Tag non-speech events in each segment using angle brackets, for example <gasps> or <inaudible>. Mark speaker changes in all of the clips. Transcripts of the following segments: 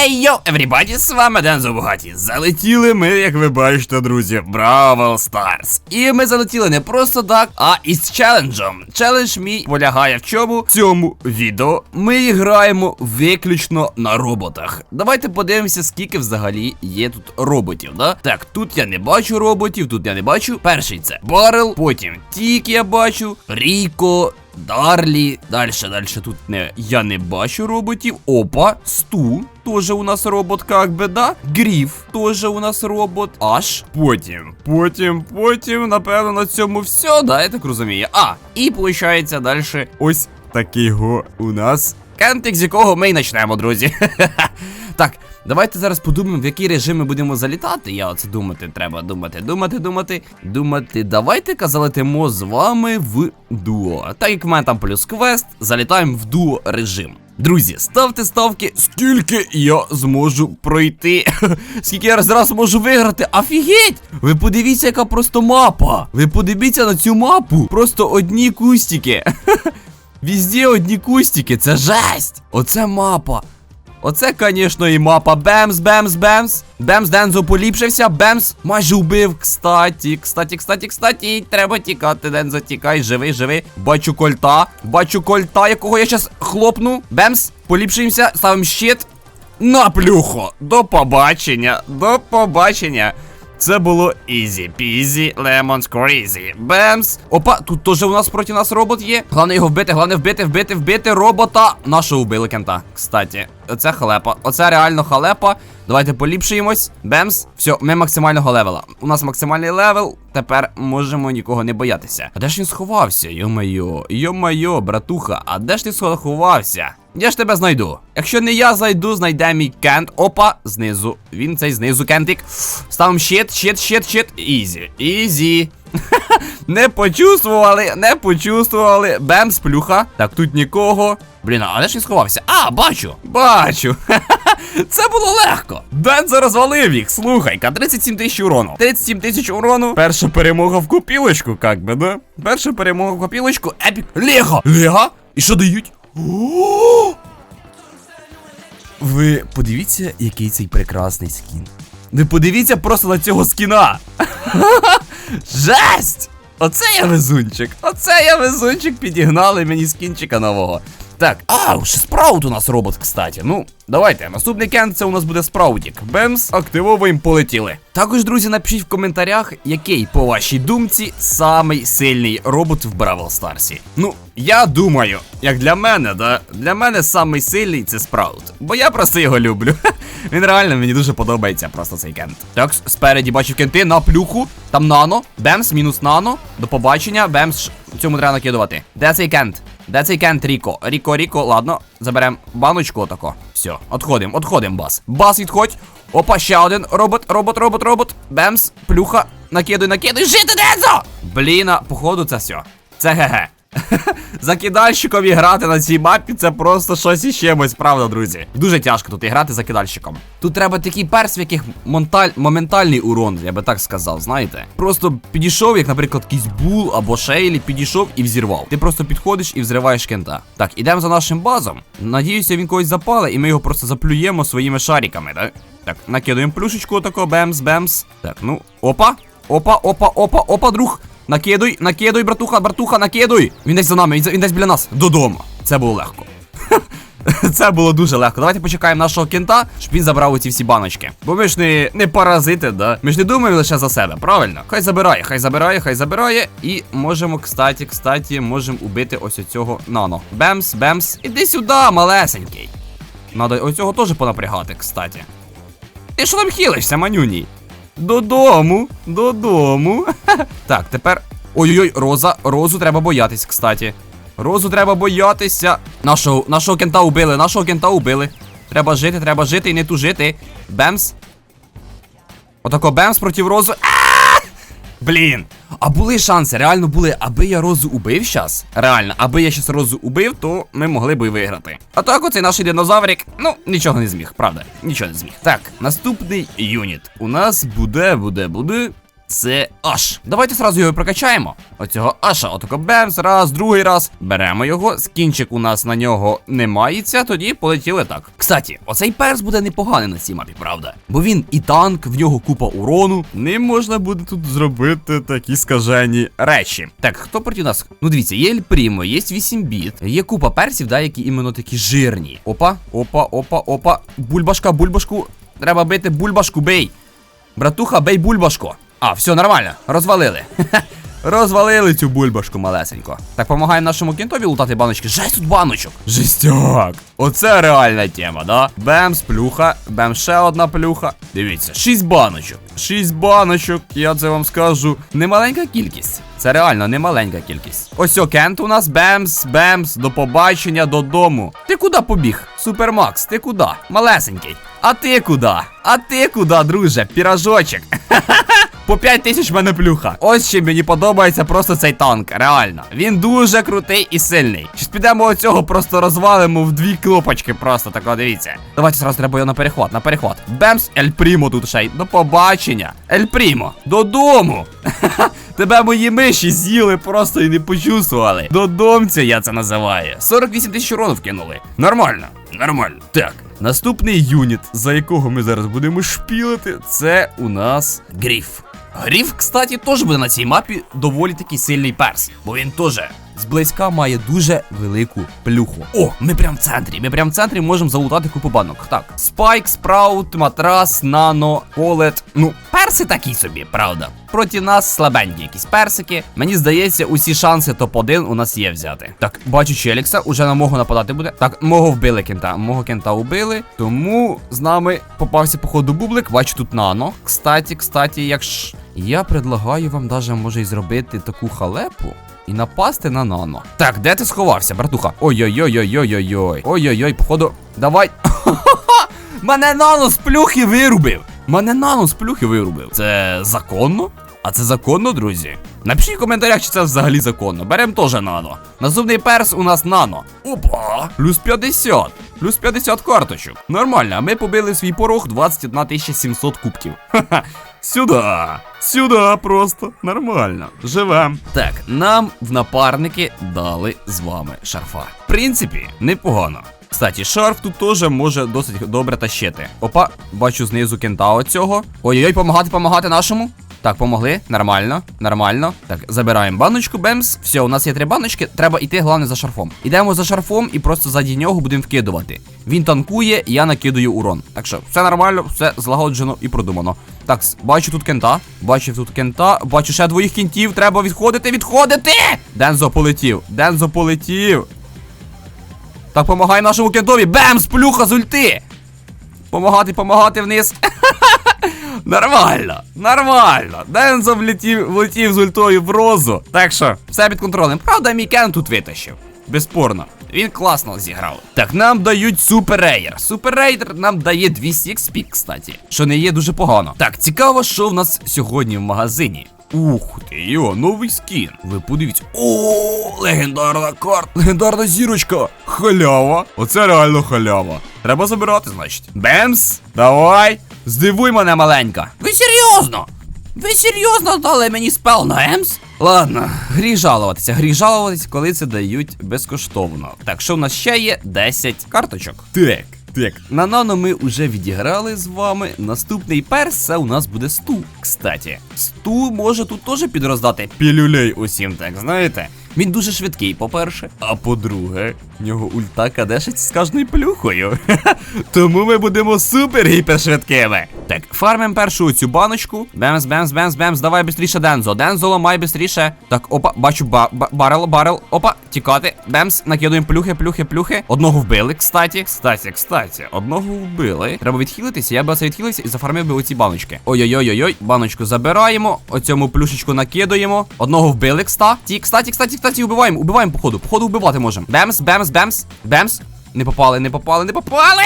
Speaker 1: Хей, йо, everybody, з вами Дензо Бугаті. Залетіли ми, як ви бачите, друзі, в Бравл Старс. І ми залетіли не просто так, а із челенджем. Челендж мій полягає в чому? В цьому відео ми граємо виключно на роботах. Давайте подивимося, скільки взагалі є тут роботів, да? Так, тут я не бачу роботів, тут я не бачу. Перший це Барел, потім Тік я бачу, Ріко. Дарлі, далі, далі тут не я не бачу роботів. Опа, Сту, теж у нас робот, как би, да? Гріф, теж у нас робот. Аж потім, потім, потім, напевно, на цьому все, да, я так розумію. А, і виходить далі ось такий го у нас. Кентик, з якого ми й почнемо, друзі. <laughs> Так, давайте зараз подумаємо, в який режим ми будемо залітати. Я оце думати треба. Думати, думати, думати, думати. Давайте-ка залетимо з вами в дуо. Так як в мене там плюс квест, залітаємо в дуо режим. Друзі, ставте ставки, скільки я зможу пройти. <laughs> скільки я раз можу виграти. Офігеть! Ви подивіться, яка просто мапа. Ви подивіться на цю мапу. Просто одні кустики. <laughs> Везде одні кустики, це жесть! Оце мапа. Оце, звісно, і мапа. Бемс, бемс, бемс. Бемс Дензо поліпшився. Бемс майже убив. Кстаті, кстаті, кстаті, кстаті. Треба тікати, Дензо, тікай, живий, живий. Бачу кольта. Бачу кольта, якого я зараз хлопну. Бемс, поліпшуємося, ставимо щит. На плюхо. До побачення. До побачення. Це було ізі пізі, лемон скорізі. Бемс. Опа, тут теж у нас проти нас робот є. Головне його вбити, головне вбити, вбити, вбити робота. Нашого вбили кента. Кстаті, оце халепа. Оце реально халепа. Давайте поліпшуємось. Бемс. Все, ми максимального левела. У нас максимальний левел. Тепер можемо нікого не боятися. А де ж він сховався? Йо-майо, йо-майо, братуха, а де ж ти сховався? Я ж тебе знайду. Якщо не я зайду, знайде мій кент. Опа, знизу. Він цей знизу кентик. Ставимо щит, щит, щит, щит. Ізі. Ізі. не почувствували, не почувствували. Бемс, плюха. Так, тут нікого. Блін, а де ж він сховався? А, бачу! Бачу! <laughs> Це було легко. Дензо розвалив їх. Слухай-ка, 37 тисяч урону. 37 тисяч урону. Перша перемога в копілочку, как би, да? Перша перемога в копілочку. Епік. Лего! Лего? І що дають? Ви подивіться, який цей прекрасний скін. Ви подивіться просто на цього скіна. <laughs> Жесть! Оце я везунчик. Оце я везунчик, підігнали мені скінчика нового. Так, а, ще спраут у нас робот, кстати. Ну, давайте. Наступний кент це у нас буде спраутік. Бемс, активовуємо, полетіли. Також, друзі, напишіть в коментарях, який, по вашій думці, самий сильний робот в Бравл Старсі. Ну, я думаю, як для мене, да, для мене самий сильний це спраут. Бо я просто його люблю. <laughs> Він реально мені дуже подобається просто цей кент. Так, спереді бачив кенти на плюху. Там нано. Бемс, мінус нано. До побачення. Бемс, цьому треба накидувати. Де цей кент? Де цей кент Ріко? Ріко, Ріко, ладно, заберемо баночку отако. Все, отходимо, отходимо, бас. Бас, відходь. Опа, ще один робот, робот, робот, робот. Бемс, плюха. Накидуй, накидуй, жити, Дензо! Бліна, походу, це все. Це ге-ге. <laughs> Закидальщиком і грати на цій мапі це просто щось із чимось, правда, друзі. Дуже тяжко тут і грати закидальщиком. Тут треба такий перс, в яких монталь... моментальний урон, я би так сказав, знаєте. Просто підійшов, як, наприклад, якийсь бул або шейлі, підійшов і взірвав. Ти просто підходиш і взриваєш кента. Так, ідемо за нашим базом. Надіюся, він когось запале, і ми його просто заплюємо своїми шариками, так? Так, накидуємо плюшечку тако, бемс, бемс. Так, ну, опа, опа, опа, опа, опа, друг. Накидуй, накидуй, братуха, братуха, накидуй. Він десь за нами, він, десь біля нас. Додому. Це було легко. <laughs> Це було дуже легко. Давайте почекаємо нашого кента, щоб він забрав оці всі баночки. Бо ми ж не, не паразити, да? Ми ж не думаємо лише за себе, правильно? Хай забирає, хай забирає, хай забирає. І можемо, кстати, кстати, можемо убити ось оцього нано. Бемс, бемс. Іди сюди, малесенький. Надо оцього теж понапрягати, кстати. Ти що там хілишся, манюній? Додому, додому. <laughs> так, тепер. Ой-ой-ой, Роза, Розу треба боятись, кстати. Розу треба боятися. Нашого, нашого кента убили, нашого кента убили. Треба жити, треба жити і не тужити. Бемс. Отако Бемс проти Розу. Блін. А були шанси, реально були, аби я Розу убив щас. Реально, аби я щас Розу убив, то ми могли би виграти. А так оцей наш динозаврик, ну, нічого не зміг, правда. Нічого не зміг. Так, наступний юніт. У нас буде, буде, буде. Це аж. Давайте зразу його прокачаємо. Оцього аша, отако бемс, раз, другий раз. Беремо його. Скінчик у нас на нього не мається, тоді полетіли так. Кстати, оцей перс буде непоганий на цій мапі, правда? Бо він і танк, в нього купа урону. Ним можна буде тут зробити такі скажені речі. Так, хто проти нас? Ну дивіться, є Ель Прімо, є 8 біт, є купа персів, да, які іменно такі жирні. Опа, опа, опа, опа. Бульбашка, бульбашку. Треба бити бульбашку, бей. Братуха, бей бульбашку. А, все нормально, розвалили. Розвалили цю бульбашку малесенько. Так, помагаємо нашому кінтові лутати баночки. Жесть тут баночок. Жестяк. Оце реальна тема, да? Бемс, плюха, бем ще одна плюха. Дивіться, шість баночок. Шість баночок, я це вам скажу. Немаленька кількість. Це реально немаленька кількість. Ось о, Кент у нас бемс, бемс, до побачення додому. Ти куди побіг? Супермакс, ти куди? Малесенький. А ти куди? А ти куди, друже? Піражочок. <laughs> По 5 тисяч в мене плюха. Ось чим мені подобається просто цей танк. Реально. Він дуже крутий і сильний. Щось підемо оцього просто розвалимо в дві кнопочки. Просто так, дивіться. Давайте зараз треба його на перехват, на перехват. Бемс, Ель Прімо тут ще й. До побачення. Ель Прімо, додому. <laughs> Тебе мої миші з'їли просто і не почувствували. Додомця я це називаю. 48 тисяч урону вкинули. Нормально, нормально. Так. Наступний юніт, за якого ми зараз будемо шпілити, це у нас Гріф. Гріф, кстати, теж буде на цій мапі доволі такий сильний перс, бо він теж зблизька має дуже велику плюху. О, ми прям в центрі. Ми прям в центрі можемо залутати купу банок. Так, спайк, спраут, матрас, нано, колет. Ну, перси такі собі, правда. Проти нас слабенькі якісь персики. Мені здається, усі шанси топ-1 у нас є взяти. Так, бачу Челікса, уже на мого нападати буде. Так, мого вбили кента. Мого кента убили. Тому з нами попався, походу, бублик. Бачу тут нано. Кстати, кстати, якщо. Я предлагаю вам даже може і зробити таку халепу. І напасти на нано. Так, де ти сховався, братуха? Ой-ой-ой-ой-ой-ой-ой. Ой-ой-ой, походу. Давай. <laughs> Мене нано з плюхи вирубив. Мене нано з плюхи вирубив. Це законно? А це законно, друзі? Напишіть в коментарях, чи це взагалі законно. Берем теж нано. Наступний перс у нас нано. Опа! Плюс 50. Плюс 50 карточок. Нормально, а ми побили свій порог 21 700 кубків. <laughs> Ха-ха. Сюда. Сюда просто. Нормально. Живем. Так, нам в напарники дали з вами шарфа. В принципі, непогано. Кстати, шарф тут теж може досить добре тащити. Опа, бачу знизу кентао цього. Ой-ой, помагати, помагати нашому. Так, помогли. Нормально, нормально. Так, забираємо баночку, бемс. Все, у нас є три баночки. Треба йти, головне, за шарфом. Ідемо за шарфом і просто заді нього будемо вкидувати. Він танкує, я накидаю урон. Так що, все нормально, все злагоджено і продумано. Так, бачу тут кента. Бачив тут кента. Бачу ще двоїх кентів. Треба відходити, відходити! Дензо полетів. Дензо полетів. Так, помагай нашому кентові. Бемс, плюха з ульти! Помагати, помагати вниз. <laughs> Нормально, нормально. Дензо влетів, влетів з ультою в розу. Так що, все під контролем. Правда, мій кен тут витащив. Безспорно. Він класно зіграв. Так, нам дають супер Суперейдер Супер рейдер нам дає 200 XP, кстати. Що не є дуже погано. Так, цікаво, що в нас сьогодні в магазині. Ух ти, йо, новий скін. Ви подивіться. О, легендарна карта, легендарна зірочка. Халява. Оце реально халява. Треба забирати, значить. Бемс, давай. Здивуй мене маленька. Ви серйозно? Ви серйозно дали мені спел на Емс? Ладно, гріх жалуватися, гріх жалуватися, коли це дають безкоштовно. Так, що в нас ще є 10 карточок. Так. Так, на нано ми вже відіграли з вами. Наступний перс це у нас буде сту. Кстати, сту може тут теж підроздати пілюлей усім, так знаєте. Він дуже швидкий, по-перше. А по-друге, в нього ульта кадешить з кожною плюхою. <laughs> Тому ми будемо супер гіпершвидкими. Так, фармим першу цю баночку. Бемс, бемс, бемс, бемс. Давай бистріше Дензо. Дензо ламай бистріше. Так, опа, бачу ба ба- барел, барел. Опа, тікати. Бемс, накидуємо плюхи, плюхи, плюхи. Одного вбили, кстати. Кстати, кстати, одного вбили. Треба відхилитися. Я би це відхилився і зафармив би оці баночки. Ой-ой-ой-ой, баночку забираємо. Оцьому плюшечку накидуємо. Одного вбили, кста. Ті, кстати, кстати, кстати, убиваємо, убиваємо, походу. Походу вбивати можемо. Бемс, бемс, бемс, бемс. Не попали, не попали, не попали!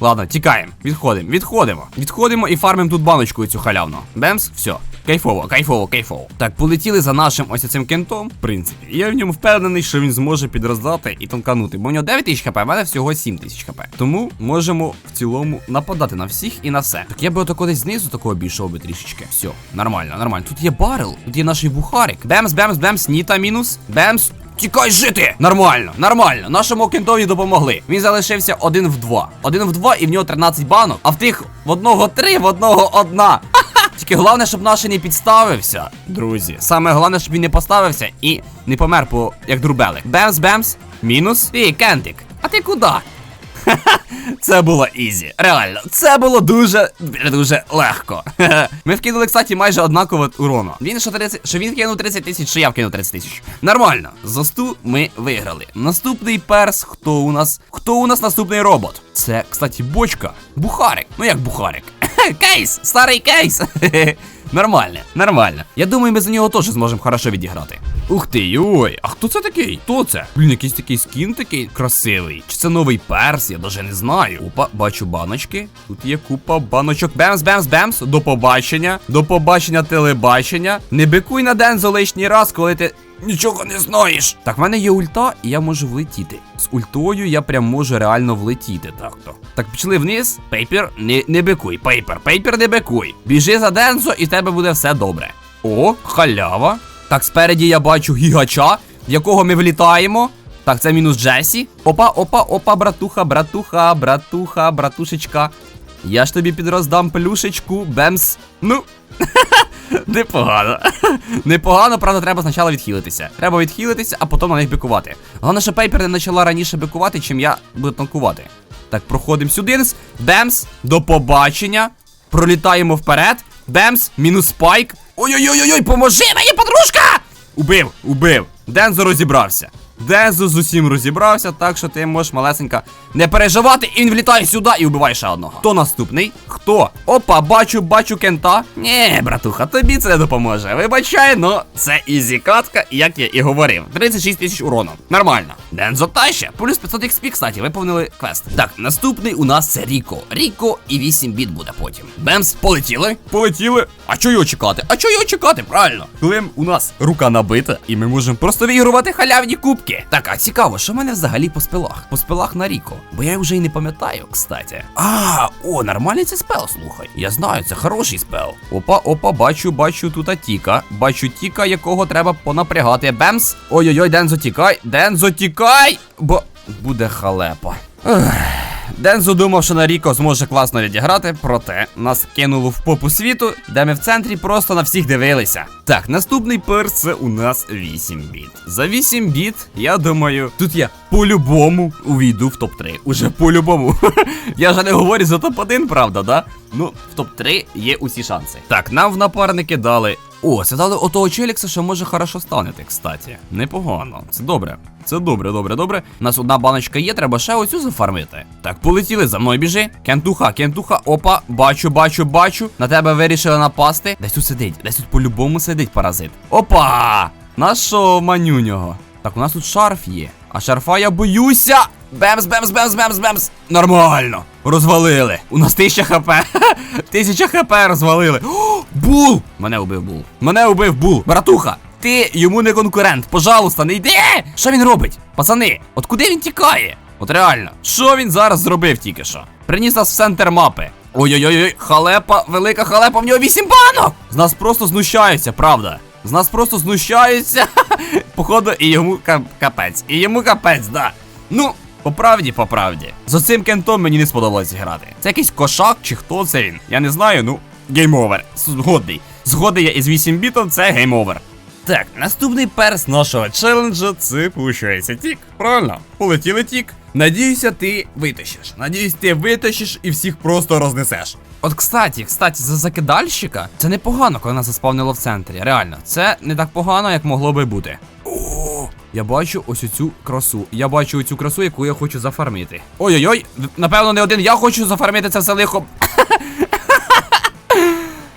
Speaker 1: Ладно, тікаємо, відходимо, відходимо. Відходимо і фармимо тут баночку цю халявну. Бемс, все. Кайфово, кайфово, кайфово. Так, полетіли за нашим ось цим кентом. В принципі, я в ньому впевнений, що він зможе підроздати і танканути. Бо у нього 9 тисяч хп, а в мене всього 7 тисяч хп. Тому можемо в цілому нападати на всіх і на все. Так я би отако десь знизу такого обійшов би трішечки. Все, нормально, нормально. Тут є барел, тут є наш бухарик. Бемс, бемс, бемс, ніта мінус. Бемс. Тікай жити! Нормально, нормально. Нашому кентові допомогли. Він залишився один в два. Один в два, і в нього 13 банок, а в тих в одного три, в одного одна. Тільки головне, щоб наш не підставився, друзі. Саме головне, щоб він не поставився і не помер по як друбелик. Бемс, бемс, мінус. Ти, кентик. А ти куди? <laughs> Це було ізі. Реально, це було дуже дуже легко. <laughs> Ми вкинули, кстати, майже однаково урону. Він що 30, що він кинув 30 тисяч, що я вкинув 30 тисяч. Нормально. За сту ми виграли. Наступний перс, хто у нас? Хто у нас наступний робот? Це, кстати, бочка. Бухарик. Ну як бухарик? <laughs> Кейс! Старий кейс! Нормально, нормально. Я думаю, ми за нього теж зможемо хорошо відіграти. Ух ти, ой, а хто це такий? Хто це? Блін, якийсь такий скін такий красивий. Чи це новий перс? Я навіть не знаю. Опа, бачу баночки. Тут є купа баночок. Бемс, бемс, бемс. До побачення. До побачення телебачення. Не бикуй на Дензо лишній раз, коли ти. Нічого не знаєш. Так, в мене є ульта, і я можу влетіти. З ультою я прям можу реально влетіти. Так то. Так, пішли вниз. Пейпер, не, не бикуй. Пейпер, пейпер, не бикуй. Біжи за Дензо, і в тебе буде все добре. О, халява. Так, спереді я бачу гігача, в якого ми влітаємо. Так, це мінус Джесі. Опа, опа, опа, братуха, братуха, братуха, братушечка. Я ж тобі підроздам плюшечку, бемс. Ну. <laughs> <laughs> Непогано. <laughs> Непогано, правда, треба спочатку відхилитися. Треба відхилитися, а потім на них бикувати. Головне, що Пейпер не почала раніше бикувати, чим я буду танкувати. Так, проходимо сюди. Бемс, до побачення. Пролітаємо вперед. Бемс, мінус спайк. Ой-ой-ой, поможи мені, подружка! Убив, убив. Дензо розібрався. Дензо з усім розібрався, так що ти можеш малесенька не переживати, і він влітає сюди і вбиває ще одного. Хто наступний? Хто? Опа, бачу, бачу кента. Ні, братуха, тобі це не допоможе. Вибачай, но це ізі катка, як я і говорив. 36 тисяч урону. Нормально. Дензо таща. Плюс 500 XP, кстати, виповнили квест. Так, наступний у нас це Ріко. Ріко і 8 біт буде потім. Бемс, полетіли? Полетіли. А чого його чекати? А чого його чекати? Правильно. Коли у нас рука набита, і ми можемо просто вигравати халявні кубки. Так, а цікаво, що в мене взагалі по спилах? По спилах на Ріко. Бо я вже й не пам'ятаю, кстати. А, о, нормальний це спел, слухай. Я знаю, це хороший спел. Опа, опа, бачу, бачу тут Тіка. Бачу Тіка, якого треба понапрягати. Бемс. Ой-ой-ой, Дензо, тікай. Дензо, тікай! Бо буде халепа. Ех. Дензо думав, що на Ріко зможе класно відіграти, проте нас кинуло в попу світу, де ми в центрі просто на всіх дивилися. Так, наступний перс це у нас 8 біт. За 8 біт, я думаю, тут я по-любому увійду в топ-3. Уже по-любому. <laughs> я вже не говорю за топ-1, правда, да? Ну, в топ-3 є усі шанси. Так, нам в напарники дали. О, це дали отого челікса, що може хорошо станете, кстати. Непогано. Це добре. Це добре, добре, добре. У нас одна баночка є, треба ще оцю зафармити. Так, полетіли за мною біжи. Кентуха, кентуха, опа, бачу, бачу, бачу. На тебе вирішили напасти. Десь тут сидить, десь тут по-любому сидить паразит. Опа! Нашого манюнього. Так, у нас тут шарф є. А шарфа я боюся. Бемс, бемс, бемс, бемс, бемс. Нормально. Розвалили. У нас 1000 хп. <laughs> 1000 хп розвалили. О, <gasps> бул! Мене убив бул. Мене убив бул. Братуха, ти йому не конкурент. Пожалуйста, не йди. Що він робить? Пацани, от куди він тікає? От реально, що він зараз зробив тільки що? Приніс нас в центр мапи. Ой-ой-ой, халепа, велика халепа, в нього 8 банок! З нас просто знущаються, правда. З нас просто знущаються. <laughs> Походу, і йому ка- капець. І йому капець, да. Ну, по правді, по правді. З оцим кентом мені не сподобалось грати. Це якийсь кошак чи хто це він? Я не знаю, ну, гейм-овер. Згодний. Згодий я із 8 бітом, це гейм-овер. Так, наступний перс нашого челенджа це виходить тік. Правильно, полетіли тік. Надіюся, ти витащиш. Надіюсь, ти витащиш і всіх просто рознесеш. От, кстати, кстати, за закидальщика це непогано, коли нас заспавнило в центрі. Реально, це не так погано, як могло би бути. Я бачу ось цю красу. Я бачу оцю красу, яку я хочу зафармити. Ой-ой-ой, напевно, не один я хочу зафармити це все лихо.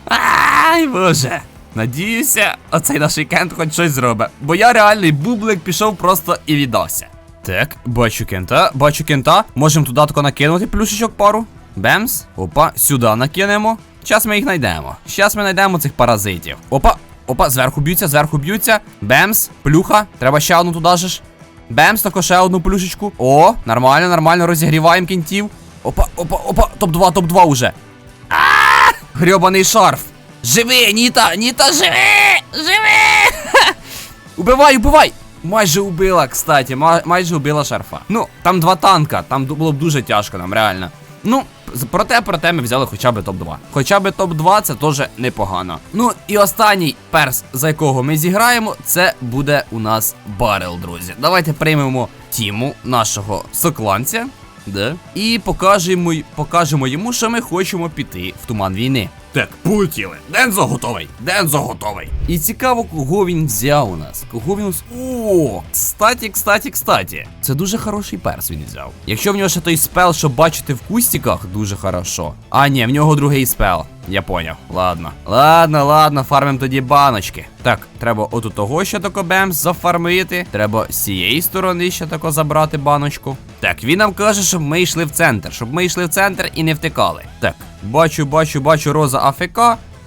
Speaker 1: <laughs> Ай, боже. Надіюся, оцей наш кент хоч щось зробить. Бо я реальний бублик пішов просто і віддався. Так, бачу кента, бачу кента. Можемо туди тако накинути плюшечок пару. Бемс. Опа, сюди накинемо. Щас ми їх знайдемо. Щас ми знайдемо цих паразитів. Опа, опа, зверху б'ються, зверху б'ються. Бемс, плюха. Треба ще одну туди же ж. Бемс, також ще одну плюшечку. О, нормально, нормально, розігріваємо кінтів. Опа, опа, опа, топ-2, топ-2 уже. А! Грьобаний шарф. Живи, Ніта, Ніта, живи! Живи! <laughs> Убивай, убивай! Майже убила, кстати, ма- майже убила шарфа. Ну, там два танка, там було б дуже тяжко нам, реально. Ну, проте, проте ми взяли хоча б топ-2. Хоча б топ-2 це теж непогано. Ну і останній перс, за якого ми зіграємо, це буде у нас барел, друзі. Давайте приймемо тіму нашого сокланця. Де? І покажемо, покажемо йому, що ми хочемо піти в туман війни. Так, полетіли. Дензо готовий. Дензо готовий. І цікаво, кого він взяв у нас. Кого він. О! Кстаті, кстаті, кстаті. Це дуже хороший перс він взяв. Якщо в нього ще той спел, що бачити в кустіках, дуже хорошо. А, ні, в нього другий спел. Я поняв. Ладно. Ладно, ладно, фармим тоді баночки. Так, треба оту того ще тако бемс зафармити. Треба з цієї сторони ще тако забрати баночку. Так, він нам каже, щоб ми йшли в центр, щоб ми йшли в центр і не втикали. Так, бачу, бачу, бачу роза АФК.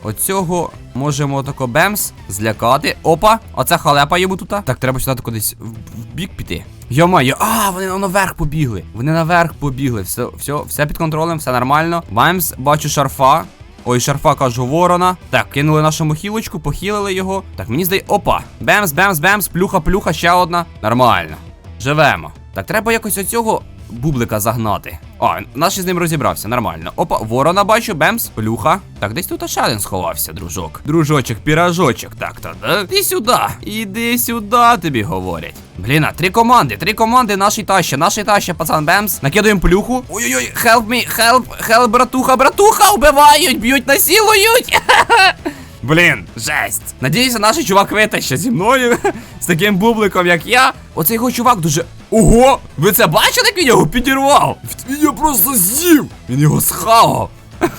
Speaker 1: Оцього можемо тако бемс злякати. Опа, оце халепа йому тут. Так, треба сюди кудись в, в бік піти. Йомаю, а, вони наверх побігли. Вони наверх побігли. Все, все, все під контролем, все нормально. Бемс, бачу шарфа. Ой, шарфа кажу ворона. Так, кинули нашому хілочку, похилили його. Так, мені здається. Опа! Бемс, бемс, бемс, плюха, плюха, ще одна. Нормально. Живемо. Так, треба якось оцього бублика загнати. А, наш із ним розібрався, нормально. Опа, ворона бачу, бемс, плюха. Так, десь тут ще один сховався, дружок. Дружочок, піражочок. Так, то да. Іди сюди. Іди сюди, тобі говорять. Блін, три команди, три команди, наші таща, наші таща, пацан Бемс. Накидуємо плюху. Ой-ой-ой, help me, help, help, братуха, братуха, вбивають, б'ють, насилують. <laughs> Блін, жесть. Надіюся, наш чувак витащить зі мною <laughs> з таким бубликом, як я. Оцей його чувак дуже. Ого! Ви це бачили, як він його підірвав? Він його просто з'їв! Він його схавав. <laughs>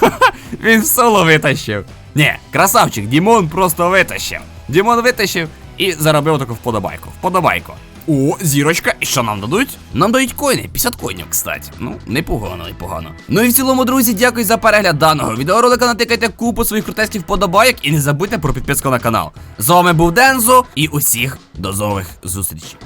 Speaker 1: Він соло витащив. Ні, красавчик, Дімон просто витащив. Дімон витащив і заробив таку вподобайку. Вподобайку. О, зірочка, і що нам дадуть? Нам дають коїни, 50 коїнів, кстати. Ну, непогано, непогано. Ну і в цілому, друзі, дякую за перегляд даного відеоролика. Натикайте купу своїх крутестів вподобайок і не забудьте про підписку на канал. З вами був Дензо і усіх до нових зустрічей.